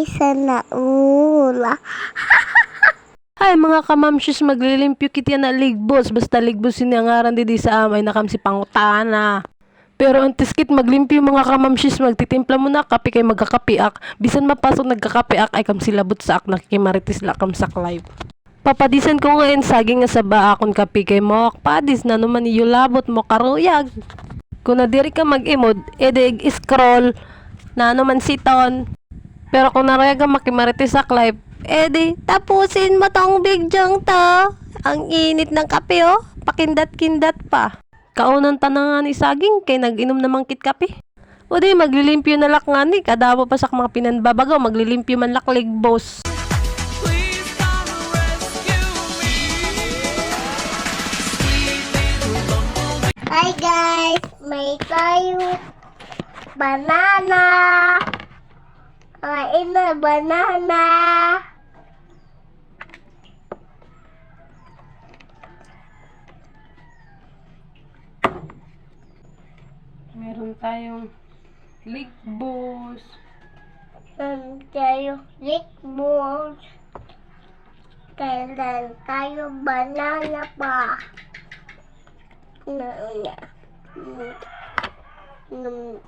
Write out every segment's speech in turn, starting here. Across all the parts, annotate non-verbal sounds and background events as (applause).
uy sa naula. (laughs) Ay, mga kamamshis, maglilimpyo kit yan na ligbos. Basta ligbos sinangaran di di sa amay na kamsi pangutana. Pero ang tiskit maglimpyo mga kamamshis, magtitimpla mo na kape kay magkakapiak. Bisan mapasok nagkakapiak ay kam silabot sa ak nakikimaritis lakam sa live. Papadisan ko ngayon saging nga sa ba akon kape kay mo padis na naman iyo labot mo karuyag. Kung na diri ka mag-imod, edig scroll na naman siton. Pero kung naraya ka makimaritis sa live, edi tapusin mo tong bigjong to. Ang init ng kape oh, pakindat-kindat pa. Kaunan tanangan ni saging kay nag-inom namang kit kape. O di maglilimpyo na lak nga ni, kadabo pa sa mga pinanbabagaw, maglilimpyo man laklig boss. Hi guys, may tayo banana. Kain na banana. Meron tayong ligbos. Meron tayo lickballs. Kailan tayo banana pa. Na, na. Mm.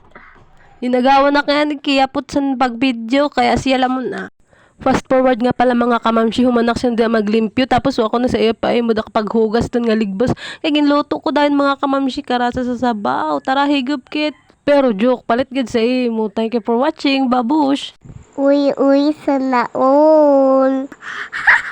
Inagawa na kaya ni Kiyapot sa pag-video, kaya siya lamon na. Fast forward nga pala mga kamamshi, humanak siya di maglimpyo, tapos ako na sa iyo pa ay mo paghugas dun nga ligbos. Kaya ginluto ko dahil mga kamamshi, karasa sa sabaw, tara higup kit. Pero joke, palit gid sa imo. Thank you for watching, babush! Uy, uy sa naul. (laughs)